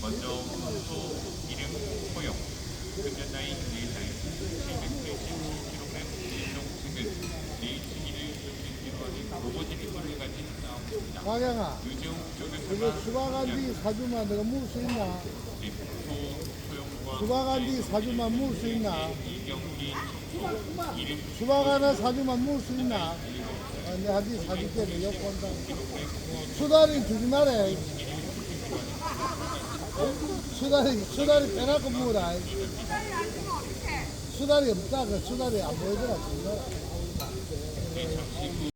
먼저 소 이름 호영 금년 나이 4살 787kg 일종체근 네이치기를 중심으로 하는 로봇 인물을 가진 싸움입니다. 박양아, 유재웅 이거 쪽에서만 수박한디 사주만 내가 물수 있나? 수박한디 사주만 물수 있나? 이경기 수박 하나 사주만 물수 있나? 아, 내가 한디 사줄게, 내 여권다. 수다리 주지 마라. 수다리, 수다리 빼놓고 물어라. 수다리 없다, 그 수다리 안 보이더라.